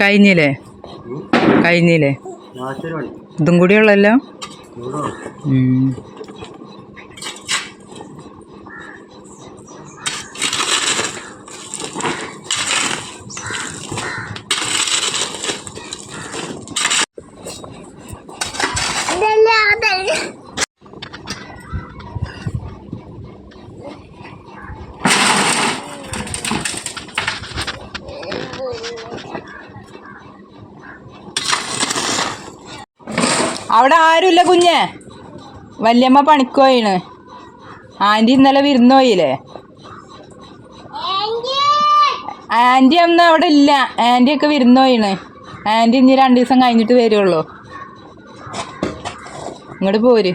കഴിഞ്ഞില്ലേ? കഴിഞ്ഞില്ലേ? ഇതും കൂടി അവിടെ ആരുമില്ല കുഞ്ഞെ? വല്യമ്മ പണിക്കോയിണ്. ആന്റി ഇന്നലെ വിരുന്ന് പോയില്ലേ ആന്റി അന്ന് അവിടെ ഇല്ല. ആന്റി ഒക്കെ വിരുന്ന് പോയിണ് ആന്റി ഇനി രണ്ട് ദിവസം കഴിഞ്ഞിട്ട് വരുള്ളൂ. ഇങ്ങോട്ട് പോര്.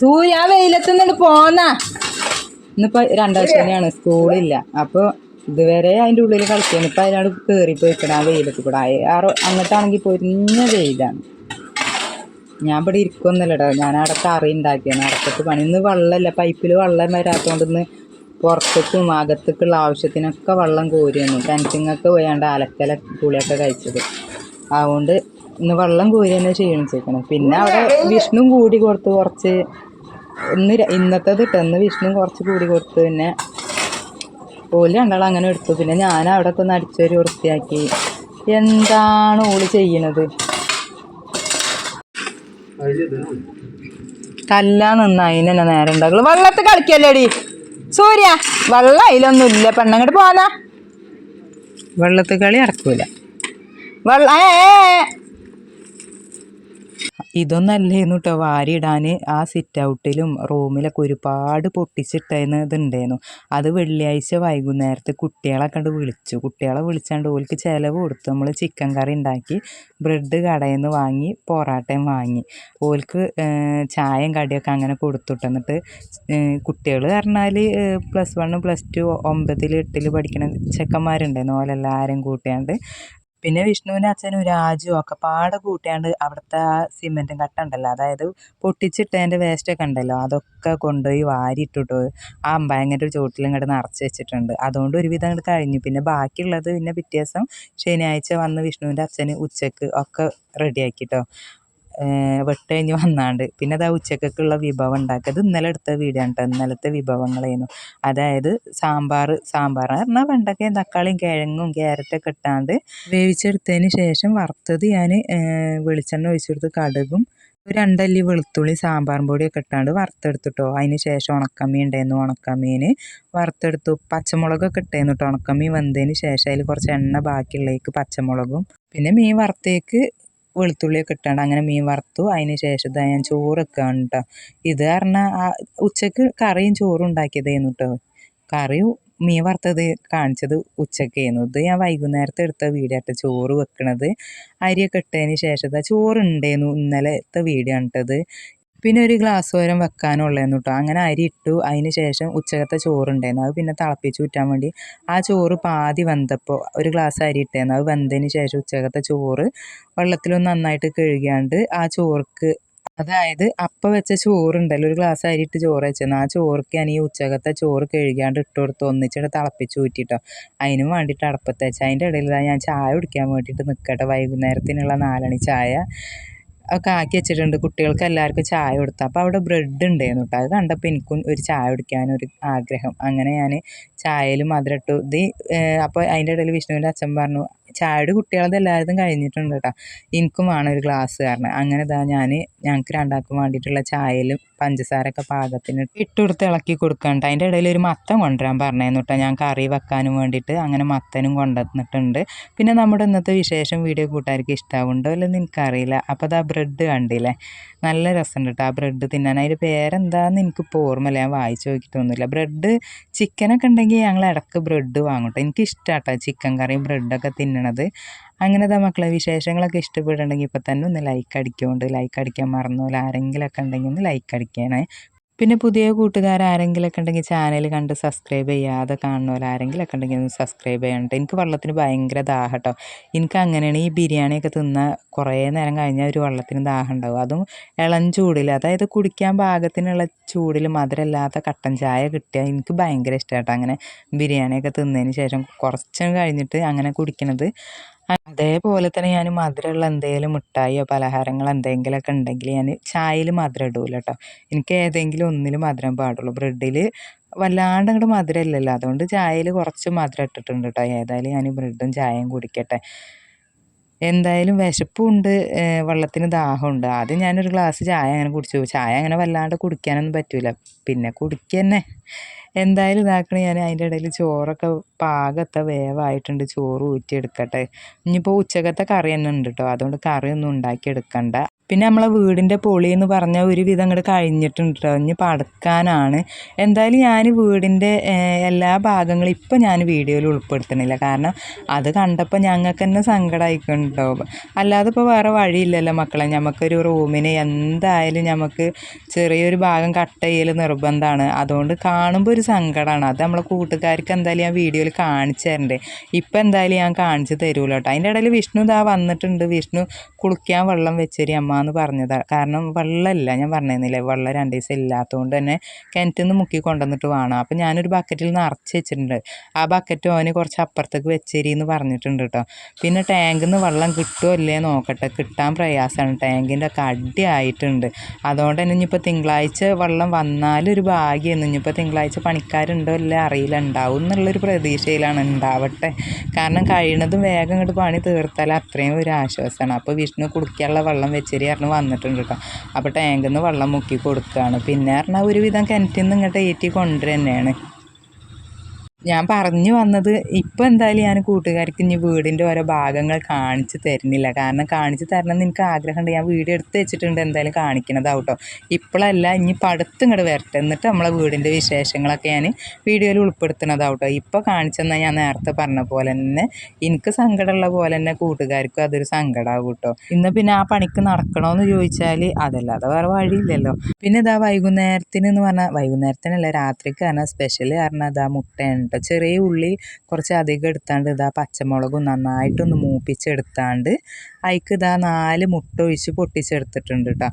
സൂര്യ ആ വെയിലത്ത് നിന്നിട്ട് പോന്നാ. ഇന്നിപ്പോ രണ്ടാം ശനിയാണ് സ്കൂളില്ല. അപ്പൊ ഇതുവരെ അതിന്റെ ഉള്ളിൽ കളിക്കുന്നു ഇപ്പം അതിനോട് കയറി പോയിക്കണം. ആ വെയിലത്ത് കൂടെ. ആ- അങ്ങോട്ടാണെങ്കിൽ പൊരിഞ്ഞ വെയിലാണ്. ഞാൻ ഇവിടെ ഇരിക്കൊന്നുമില്ലടോ. ഞാൻ അവിടെ കറി ഉണ്ടാക്കിയാണ്. അടക്കത്ത് പണി. ഇന്ന് വെള്ളമില്ല. പൈപ്പിൽ വെള്ളം വരാത്തതുകൊണ്ട് ഇന്ന് പുറത്തേക്കും അകത്തേക്കുള്ള ആവശ്യത്തിനൊക്കെ വെള്ളം കോരിയെന്നു കിണറ്റിങ്ങൊക്കെ പോയാണ്ട് അലക്കല കുളിയൊക്കെ കഴിച്ചത്. അതുകൊണ്ട് ഇന്ന് വെള്ളം കോരി തന്നെ ക്ഷീണിച്ചേക്കണം. പിന്നെ അവിടെ വിഷ്ണു കൂടി കൊടുത്ത് കുറച്ച് ഇന്ന് ഇന്നത്തെ ഇട്ട് വിഷ്ണു കുറച്ച് കൂടി കൊടുത്ത് പിന്നെ ഓൽ രണ്ടാളും അങ്ങനെ എടുത്തു. പിന്നെ ഞാൻ അവിടെ ഒന്ന് അടിച്ചൊരു വൃത്തിയാക്കി. എന്താണ് ഓൾ ചെയ്യണത്? തല്ലാൻ നിന്ന് അതിന് തന്നെ നേരം ഉണ്ടാക്കുള്ളൂ വെള്ളത്തിൽ കളിക്കല്ലേടി? സൂര്യ വെള്ളം അതിലൊന്നും ഇല്ല. പെണ്ണങ്ങോട്ട് പോന്നാ വെള്ളത്തിൽ കളി ഇറക്കൂല വെള്ള ഏ. ഇതൊന്നല്ലേന്നു കേട്ടോ വാരിയിടാൻ ആ സിറ്റ് ഔട്ടിലും റൂമിലൊക്കെ ഒരുപാട് പൊട്ടിച്ചിട്ടേന്ന് അത് വെള്ളിയാഴ്ച വൈകുന്നേരത്ത് കുട്ടികളെ കണ്ട് വിളിച്ചു. കുട്ടികളെ വിളിച്ചാണ്ട് ഓൽക്ക് ചിലവ് കൊടുത്തു. നമ്മൾ ചിക്കൻ കറി ഉണ്ടാക്കി ബ്രെഡ് കടയിൽ നിന്ന് വാങ്ങി പൊറാട്ടയും വാങ്ങി. ഓൽക്ക് ചായയും കടിയൊക്കെ അങ്ങനെ കൊടുത്തുട്ട്. എന്നിട്ട് കുട്ടികൾ പറഞ്ഞാൽ പ്ലസ് വണ്ണും പ്ലസ് ടു ഒമ്പതിൽ എട്ടിൽ പഠിക്കുന്ന ചെക്കന്മാരുണ്ടായിരുന്നു ഓലെല്ലാവരും കൂട്ടിയാണ്ട് പിന്നെ വിഷ്ണുവിന്റെ അച്ഛനും രാജുവും ഒക്കെ പാടെ കൂട്ടിയാണ്ട് അവിടുത്തെ ആ സിമെന്റും കട്ട ഉണ്ടല്ലോ. അതായത് പൊട്ടിച്ചിട്ടതിന്റെ വേസ്റ്റൊക്കെ ഉണ്ടല്ലോ. അതൊക്കെ കൊണ്ടുപോയി വാരിയിട്ടിട്ട്. ആ അമ്പായങ്ങന്റെ ചോട്ടിൽ ഇങ്ങോട്ട് നിറച്ച് വെച്ചിട്ടുണ്ട്. അതുകൊണ്ട് ഒരുവിധം അങ്ങോട്ട് കഴിഞ്ഞു. പിന്നെ ബാക്കിയുള്ളത് പിന്നെ പിറ്റേ ദിവസം ശനിയാഴ്ച വന്ന് വിഷ്ണുവിന്റെ അച്ഛന് ഉച്ചയ്ക്ക് ഒക്കെ റെഡിയാക്കിട്ടോ കഴിഞ്ഞ് വന്നാണ്ട്. പിന്നെ അതാ ഉച്ചക്കുള്ള വിഭവം ഉണ്ടാക്കുക. അത് ഇന്നലെ എടുത്ത വീഡിയോ കേട്ടോ ഇന്നലത്തെ വിഭവങ്ങളായിരുന്നു അതായത് സാമ്പാർ സാമ്പാർ പറഞ്ഞാൽ വെണ്ടക്കയും തക്കാളിയും കിഴങ്ങും ക്യാരറ്റൊക്കെ ഇട്ടാണ്ട് വേവിച്ചെടുത്തതിന് ശേഷം വറുത്തത് ഞാൻ വെളിച്ചെണ്ണ ഒഴിച്ചെടുത്ത് കടുകും ഒരു രണ്ടല്ലി വെളുത്തുള്ളി സാമ്പാർ പൊടിയൊക്കെ ഇട്ടാണ്ട് വറുത്തെടുത്തിട്ടോ അതിന് ശേഷം ഉണക്കമീൻ ഉണ്ടായിരുന്നു. ഉണക്കമീൻ വറുത്തെടുത്തു. പച്ചമുളകൊക്കെ ഇട്ടായിരുന്നു കേട്ടോ ഉണക്കമീൻ വെന്തതിന് ശേഷം അതിൽ കുറച്ച് എണ്ണ ബാക്കിയുള്ളേക്ക് പച്ചമുളകും. പിന്നെ മീൻ വറുത്തേക്ക് വെളുത്തുള്ളിയൊക്കെ ഇട്ടാണ്ട് അങ്ങനെ മീൻ വറുത്തു. അതിന് ശേഷം ഇതാ ഞാൻ ചോറ് വെക്കുകയാണ് കേട്ടോ ഇത് പറഞ്ഞാൽ ഉച്ചയ്ക്ക് കറിയും ചോറും ഉണ്ടാക്കിയതായിരുന്നു കേട്ടോ കറിയും മീൻ വറുത്തത് കാണിച്ചത് ഉച്ചക്കായിരുന്നു ഇത് ഞാൻ വൈകുന്നേരത്തെ എടുത്ത വീഡിയോ ആട്ടോ ചോറ് വെക്കണത്. അരിയൊക്കെ ഇട്ടതിന് ശേഷം ഇതാ ചോറുണ്ടായിരുന്നു ഇന്നലത്തെ വീഡിയോ ആണ് കേട്ടത് പിന്നെ ഒരു ഗ്ലാസ് ഓരം വെക്കാനുള്ളതെന്ന് കേട്ടോ അങ്ങനെ അരി ഇട്ടു. അതിന് ശേഷം ഉച്ചകത്തെ ചോറുണ്ടായിരുന്നു അത് പിന്നെ തിളപ്പിച്ച് ഊറ്റാൻ വേണ്ടി ആ ചോറ് പാതി വെന്തപ്പോൾ ഒരു ഗ്ലാസ് അരി ഇട്ടായിരുന്നു അത് വെന്തതിന് ശേഷം ഉച്ചകത്തെ ചോറ് വെള്ളത്തിലൊന്ന് നന്നായിട്ട് കഴുകിയാണ്ട് ആ ചോർക്ക് അതായത് അപ്പം വെച്ച ചോറുണ്ടല്ലോ ഒരു ഗ്ലാസ് അരി ഇട്ട് ചോറ് വെച്ചെന്ന്. ആ ചോർക്ക് ഞാൻ ഈ ഉച്ചകത്തെ ചോറ് കഴുകിയാണ്ട് ഇട്ട് കൊടുത്ത് ഒന്നിച്ചിട്ട് തിളപ്പിച്ച് ഊറ്റിട്ടോ. അതിനും വേണ്ടിയിട്ട് അടപ്പത്ത് വെച്ചാൽ അതിന്റെ ഇടയിൽ ഞാൻ ചായ കുടിക്കാൻ വേണ്ടിയിട്ട് നിൽക്കട്ടെ വൈകുന്നേരത്തിനുള്ള നാലണി ചായ. ഒക്കെ ആക്കി വെച്ചിട്ടുണ്ട് കുട്ടികൾക്ക് എല്ലാവർക്കും ചായ കൊടുത്തു. അപ്പോൾ അവിടെ ബ്രെഡ് ഉണ്ടായിരുന്നു കേട്ടോ അത് കണ്ടപ്പോൾ എനിക്കും ഒരു ചായ കുടിക്കാനൊരു ആഗ്രഹം. അങ്ങനെ ഞാൻ ചായയിൽ മധുരം ഇട്ടു ഇത് അപ്പോൾ അതിന്റെ ഇടയിൽ വിഷ്ണുവിന്റെ അച്ഛൻ പറഞ്ഞു ചായയുടെ കുട്ടികളത് എല്ലാവരും കഴിഞ്ഞിട്ടുണ്ട് കേട്ടോ എനിക്കും വേണം ഒരു ഗ്ലാസ് കാരണം. അങ്ങനെ ഇതാ ഞാൻ ഞങ്ങൾക്ക് രണ്ടാൾക്കും വേണ്ടിയിട്ടുള്ള ചായയിലും പഞ്ചസാരൊക്കെ പാകത്തിന് ഇട്ട് കൊടുത്ത് ഇളക്കി കൊടുക്കണ്ട അതിന്റെ ഇടയിൽ ഒരു മത്തൻ കൊണ്ടുവരാൻ പറഞ്ഞായിരുന്നു കേട്ടോ ഞാൻ കറി വെക്കാനും വേണ്ടിയിട്ട് അങ്ങനെ മത്തനും കൊണ്ടുവന്നിട്ടുണ്ട്. പിന്നെ നമ്മുടെ ഇന്നത്തെ വിശേഷം വീഡിയോ കൂട്ടുകാർക്ക് ഇഷ്ടാവുണ്ടോ അല്ലെന്ന് എനിക്കറിയില്ല. അപ്പോൾ അത് ബ്രെഡ് കണ്ടില്ലേ? നല്ല രസമുണ്ട് കേട്ടോ ആ ബ്രെഡ് തിന്നാൻ. അതിന്റെ പേരെന്താന്ന് എനിക്കിപ്പോൾ ഓർമ്മയില്ല. ഞാൻ വായിച്ചു നോക്കിയിട്ടൊന്നുമില്ല. ബ്രെഡ് ചിക്കനൊക്കെ ഉണ്ടെങ്കിൽ ഞങ്ങൾ ഇടയ്ക്ക് ബ്രെഡ് വാങ്ങും കേട്ടോ എനിക്ക് ഇഷ്ടമാട്ടോ ചിക്കൻ കറിയും ബ്രെഡൊക്കെ തിന്നണത്. അങ്ങനത്തെ മക്കളെ വിശേഷങ്ങളൊക്കെ ഇഷ്ടപ്പെടുന്നുണ്ടെങ്കിൽ ഇപ്പോൾ തന്നെ ഒന്ന് ലൈക്ക് അടിക്കുകൊണ്ട് ലൈക്ക് അടിക്കാൻ മറന്നു ആരെങ്കിലുമൊക്കെ ഉണ്ടെങ്കിൽ ഒന്ന് ലൈക്ക് അടിക്കണേ. പിന്നെ പുതിയ കൂട്ടുകാർ ആരെങ്കിലൊക്കെ ഉണ്ടെങ്കിൽ ചാനൽ കണ്ട് സബ്സ്ക്രൈബ് ചെയ്യാതെ കാണുന്നവർ ആരെങ്കിലൊക്കെ ഉണ്ടെങ്കിൽ ഒന്ന് സബ്സ്ക്രൈബ് ചെയ്യണം എനിക്ക് വെള്ളത്തിന് ഭയങ്കര ദാഹം കേട്ടോ. എനിക്ക് അങ്ങനെയാണ് ഈ ബിരിയാണിയൊക്കെ തിന്ന കുറേ നേരം കഴിഞ്ഞാൽ ഒരു വെള്ളത്തിന് ദാഹം ഉണ്ടാവും അതും ഇളം ചൂടിൽ അതായത് കുടിക്കാൻ പാകത്തിനുള്ള ചൂടിൽ മധുരമില്ലാത്ത കട്ടൻ ചായ കിട്ടിയാൽ എനിക്ക് ഭയങ്കര ഇഷ്ടമായിട്ടോ അങ്ങനെ ബിരിയാണിയൊക്കെ തിന്നതിന് ശേഷം കുറച്ചും കഴിഞ്ഞിട്ട് അങ്ങനെ കുടിക്കണത്. അതേപോലെ തന്നെ ഞാൻ മധുരമുള്ള എന്തെങ്കിലും മിഠായിയോ പലഹാരങ്ങൾ എന്തെങ്കിലുമൊക്കെ ഉണ്ടെങ്കിൽ ഞാൻ ചായയിൽ മധുരം ഇടൂല കേട്ടോ. എനിക്ക് ഏതെങ്കിലും ഒന്നിൽ മധുരം പാടുള്ളൂ. ബ്രെഡിൽ വല്ലാണ്ട് അങ്ങോട്ട് മധുരമില്ലല്ലോ. അതുകൊണ്ട് ചായയിൽ കുറച്ച് മധുരം ഇട്ടിട്ടുണ്ട് കേട്ടോ. ഏതായാലും ഞാൻ ബ്രെഡും ചായയും കുടിക്കട്ടെ. എന്തായാലും വിശപ്പുണ്ട്. വെള്ളത്തിന് ദാഹമുണ്ട്. ആദ്യം ഞാനൊരു ഗ്ലാസ് ചായ അങ്ങനെ കുടിച്ചു. ചായ അങ്ങനെ വല്ലാണ്ട് കുടിക്കാനൊന്നും പറ്റില്ല പിന്നെ കുടിക്കന്നെ. എന്തായാലും ഇതാക്കണ ഞാൻ അതിന്റെ ഇടയിൽ ചോറൊക്കെ പാകത്തെ വേവായിട്ടുണ്ട് ചോറ് ഊറ്റിയെടുക്കട്ടെ. ഇനിയിപ്പോൾ ഉച്ചക്കത്തെ കറി തന്നെ ഉണ്ട് കേട്ടോ അതുകൊണ്ട് കറിയൊന്നും ഉണ്ടാക്കിയെടുക്കണ്ട. പിന്നെ നമ്മളെ വീടിന്റെ പൊളി എന്ന് പറഞ്ഞാൽ ഒരുവിധം അങ്ങോട്ട് കഴിഞ്ഞിട്ടുണ്ട് കേട്ടോ ഇനി പടക്കാനാണ്. എന്തായാലും ഞാൻ വീടിന്റെ എല്ലാ ഭാഗങ്ങളും ഇപ്പം ഞാൻ വീഡിയോയിൽ ഉൾപ്പെടുത്തണില്ല. കാരണം അത് കണ്ടപ്പോൾ ഞങ്ങൾക്ക് തന്നെ സങ്കടമായിക്കുണ്ടോ അല്ലാതെ ഇപ്പോൾ വേറെ വഴിയില്ലല്ലോ മക്കളെ. നമുക്കൊരു റൂമിന് എന്തായാലും നമുക്ക് ചെറിയൊരു ഭാഗം കട്ട് ചെയ്യൽ നിർബന്ധമാണ്. അതുകൊണ്ട് കാണുമ്പോൾ ഒരു സങ്കടമാണ് അത് നമ്മളെ കൂട്ടുകാർക്ക് എന്തായാലും ഞാൻ വീഡിയോയിൽ കാണിച്ചു തരണ്ടേ. ഇപ്പം എന്തായാലും ഞാൻ കാണിച്ചു തരൂല കേട്ടോ അതിന്റെ ഇടയിൽ വിഷ്ണു ഇതാ വന്നിട്ടുണ്ട്. വിഷ്ണു കുളിക്കാൻ വെള്ളം വെച്ചേരി അമ്മ എന്ന് പറഞ്ഞതാണ് കാരണം വെള്ളമില്ല. ഞാൻ പറഞ്ഞിരുന്നില്ലേ വെള്ളം രണ്ട് ദിവസം ഇല്ലാത്തതുകൊണ്ട് തന്നെ കിണറ്റിൽ നിന്ന് മുക്കി കൊണ്ടുവന്നിട്ട് വേണം. അപ്പം ഞാനൊരു ബക്കറ്റിൽ നിറച്ച് വെച്ചിട്ടുണ്ട്. ആ ബക്കറ്റ് ഓന് കുറച്ച് അപ്പുറത്തേക്ക് വെച്ചേരി എന്ന് പറഞ്ഞിട്ടുണ്ട് കേട്ടോ. പിന്നെ ടാങ്കിൽ നിന്ന് വെള്ളം കിട്ടുമോ ഇല്ലേ നോക്കട്ടെ. കിട്ടാൻ പ്രയാസമാണ്. ടാങ്കിന്റെ ഒക്കെ അടിയായിട്ടുണ്ട് അതുകൊണ്ട് തന്നെ ഇനിയിപ്പോൾ തിങ്കളാഴ്ച വെള്ളം വന്നാലൊരു ഭാഗ്യമെന്ന് ഇനിയിപ്പോൾ തിങ്കളാഴ്ച പണിക്കാരുണ്ടോ അല്ലേ അറിയില്ല. ഉണ്ടാവും എന്നുള്ളൊരു പ്രതീക്ഷയിലാണ്. ഉണ്ടാവട്ടെ. കാരണം കഴിയണതും വേഗം ഇങ്ങോട്ട് പണി തീർത്താൽ അത്രയും ഒരു ആശ്വാസമാണ്. അപ്പോൾ വിഷ്ണു കുടിക്കാനുള്ള വെള്ളം വെച്ചേരി പറഞ്ഞ് വന്നിട്ടുണ്ട് കേട്ടോ അപ്പോൾ ടാങ്കിൽ നിന്ന് വെള്ളം മുക്കി കൊടുക്കുകയാണ് പിന്നെ പറഞ്ഞാൽ ഒരുവിധം കിണറ്റിൽ നിന്ന് ഇങ്ങോട്ട് ഏറ്റി കൊണ്ടുവരുക തന്നെയാണ് ഞാൻ പറഞ്ഞു വന്നത് ഇപ്പം എന്തായാലും ഞാൻ കൂട്ടുകാർക്ക് ഇനി വീടിന്റെ ഓരോ ഭാഗങ്ങൾ കാണിച്ചു തരുന്നില്ല. കാരണം കാണിച്ചു തരണം എന്ന് എനിക്ക് ആഗ്രഹമുണ്ട്. ഞാൻ വീട് എടുത്ത് വെച്ചിട്ടുണ്ട് എന്തായാലും കാണിക്കണതാവട്ടോ ഇപ്പോഴല്ല ഇനി പടുത്ത് ഇങ്ങോട്ട് വരട്ടെ. എന്നിട്ട് നമ്മളെ വീടിന്റെ വിശേഷങ്ങളൊക്കെ ഞാൻ വീഡിയോയിൽ ഉൾപ്പെടുത്തുന്നതാവട്ടോ. ഇപ്പോൾ കാണിച്ചെന്നാൽ ഞാൻ നേരത്തെ പറഞ്ഞ പോലെ തന്നെ എനിക്ക് സങ്കടമുള്ള പോലെ തന്നെ കൂട്ടുകാർക്കും അതൊരു സങ്കടമാകും കേട്ടോ ഇന്ന് പിന്നെ ആ പണിക്ക് നടക്കണമെന്ന് ചോദിച്ചാൽ അതല്ലാതെ വേറെ വഴിയില്ലല്ലോ. പിന്നെ ഇതാ വൈകുന്നേരത്തിന് എന്ന് പറഞ്ഞാൽ വൈകുന്നേരത്തിനല്ല രാത്രിക്ക് കാരണം സ്പെഷ്യൽ കാരണം അതാ മുട്ടയാണ് കേട്ടോ ചെറിയ ഉള്ളി കുറച്ച് അധികം എടുത്താണ്ട് ഇതാ പച്ചമുളകും നന്നായിട്ടൊന്ന് മൂപ്പിച്ചെടുത്താണ്ട് അതിക്ക് ഇതാ നാല് മുട്ട ഒഴിച്ച് പൊട്ടിച്ചെടുത്തിട്ടുണ്ട് കേട്ടോ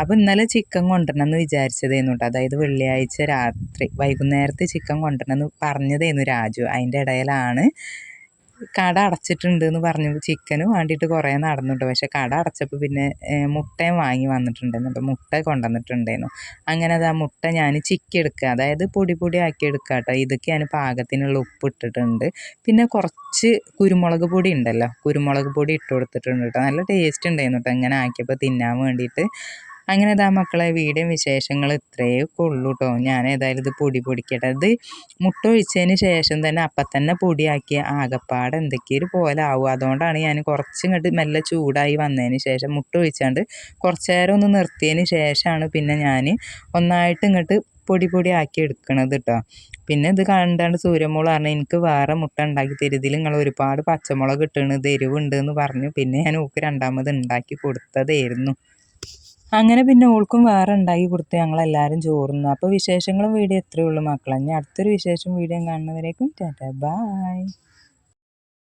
അപ്പോൾ ഇന്നലെ ചിക്കൻ കൊണ്ടുവരണം എന്ന് വിചാരിച്ചതായിരുന്നു കേട്ടോ അതായത് വെള്ളിയാഴ്ച രാത്രി വൈകുന്നേരത്തെ ചിക്കൻ കൊണ്ടുവരണം എന്ന് പറഞ്ഞതായിരുന്നു രാജു. അതിന്റെ ഇടയിലാണ് കട അടച്ചിട്ടുണ്ട് എന്ന് പറഞ്ഞു. ചിക്കന് വേണ്ടിയിട്ട് കുറേ നടന്നു പക്ഷെ പക്ഷേ കട അടച്ചപ്പോൾ പിന്നെ മുട്ടയും വാങ്ങി വന്നിട്ടുണ്ടായിരുന്നു. അപ്പോൾ മുട്ട കൊണ്ടുവന്നിട്ടുണ്ടായിരുന്നു. അങ്ങനെ അത് ആ മുട്ട ഞാൻ ചിക്കി എടുക്കുക. അതായത് പൊടി പൊടി ആക്കി എടുക്കുക കേട്ടോ. ഇതൊക്കെ ഞാൻ പാകത്തിനുള്ള ഉപ്പ് ഇട്ടിട്ടുണ്ട്. പിന്നെ കുറച്ച് കുരുമുളക് പൊടി ഉണ്ടല്ലോ. കുരുമുളക് പൊടി ഇട്ട് കൊടുത്തിട്ടുണ്ട് കേട്ടോ. നല്ല ടേസ്റ്റ് ഉണ്ടായിരുന്നു കേട്ടോ. ഇങ്ങനെ ആക്കിയപ്പോൾ തിന്നാൻ വേണ്ടിയിട്ട്. അങ്ങനെ ഇതാ മക്കളെ വീടും വിശേഷങ്ങൾ ഇത്രയേ ഉള്ളൂ കേട്ടോ ഞാൻ ഏതായാലും ഇത് പൊടി പൊടിക്കട്ടെ. ഇത് മുട്ട ഒഴിച്ചതിന് ശേഷം തന്നെ അപ്പം തന്നെ പൊടിയാക്കിയ ആകപ്പാടെ എന്തൊക്കെയൊരു പോലെ ആവും അതുകൊണ്ടാണ് ഞാൻ കുറച്ച് ഇങ്ങോട്ട് മെല്ലെ ചൂടായി വന്നതിന് ശേഷം മുട്ട ഒഴിച്ചാണ്ട് കുറച്ച് നേരം ഒന്ന് നിർത്തിയതിന് ശേഷമാണ് പിന്നെ ഞാൻ ഒന്നായിട്ട് ഇങ്ങോട്ട് പൊടി പൊടി ആക്കി എടുക്കണത് കേട്ടോ പിന്നെ ഇത് കണ്ടാണ്ട് സൂര്യമോൾ പറഞ്ഞു എനിക്ക് വേറെ മുട്ട ഉണ്ടാക്കി തരും. ഇതിൽ നിങ്ങൾ ഒരുപാട് പച്ചമുളക് കിട്ടണത് എരിവുണ്ട് എന്ന് പറഞ്ഞു. പിന്നെ ഞാൻ ഓക്ക് രണ്ടാമത് ഉണ്ടാക്കി കൊടുത്തതായിരുന്നു. അങ്ങനെ പിന്നെ ഓൾക്കും വേറെ ഉണ്ടാക്കി കൊടുത്ത് ഞങ്ങളെല്ലാവരും ചോറുന്നു. അപ്പോൾ വിശേഷങ്ങളും വീഡിയോ എത്രയേ ഉള്ളൂ മക്കളെ. ഇനി അടുത്തൊരു വിശേഷം വീഡിയോ കാണുന്നവരേക്കും ടാറ്റാ. ബായ്